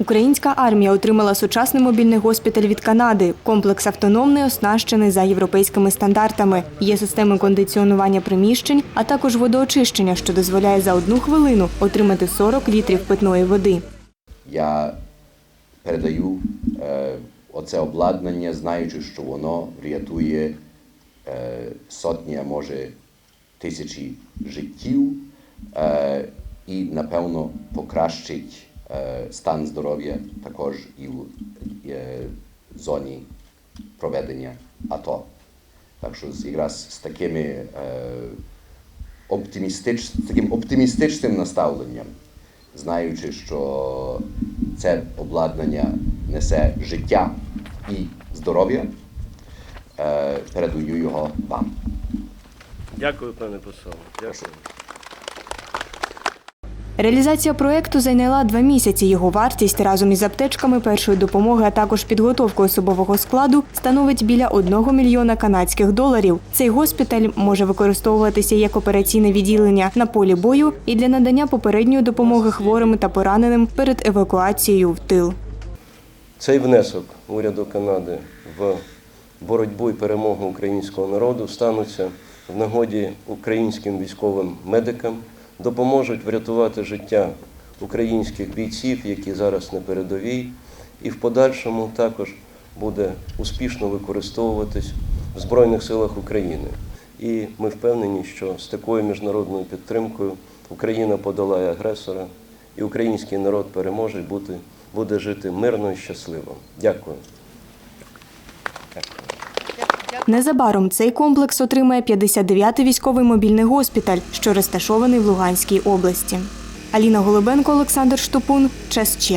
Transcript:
Українська армія отримала сучасний мобільний госпіталь від Канади. Комплекс автономний, оснащений за європейськими стандартами. Є системи кондиціонування приміщень, а також водоочищення, що дозволяє за одну хвилину отримати 40 літрів питної води. Я передаю е, оце обладнання, знаючи, що воно врятує е, сотні, а може тисячі життів е, і, напевно, покращить стан здоров'я також і в е, зоні проведення АТО. Так що якраз з такими е, оптимістич, таким оптимістичним наставленням, знаючи, що це обладнання несе життя і здоров'я, е, передаю його вам. Дякую, пане посол. Дякую. Реалізація проекту зайняла два місяці. Його вартість разом із аптечками першої допомоги, а також підготовкою особового складу становить біля 1 мільйона канадських доларів. Цей госпіталь може використовуватися як операційне відділення на полі бою і для надання попередньої допомоги хворим та пораненим перед евакуацією в тил. Цей внесок уряду Канади в боротьбу і перемогу українського народу стануться в нагоді українським військовим медикам, допоможуть врятувати життя українських бійців, які зараз на передовій, і в подальшому також буде успішно використовуватись в Збройних силах України. І ми впевнені, що з такою міжнародною підтримкою Україна подолає агресора, і український народ переможе бути, буде жити мирно і щасливо. Дякую. Незабаром цей комплекс отримає 59-й військовий мобільний госпіталь, що розташований в Луганській області. Аліна Голубенко, Олександр Штопун. Час.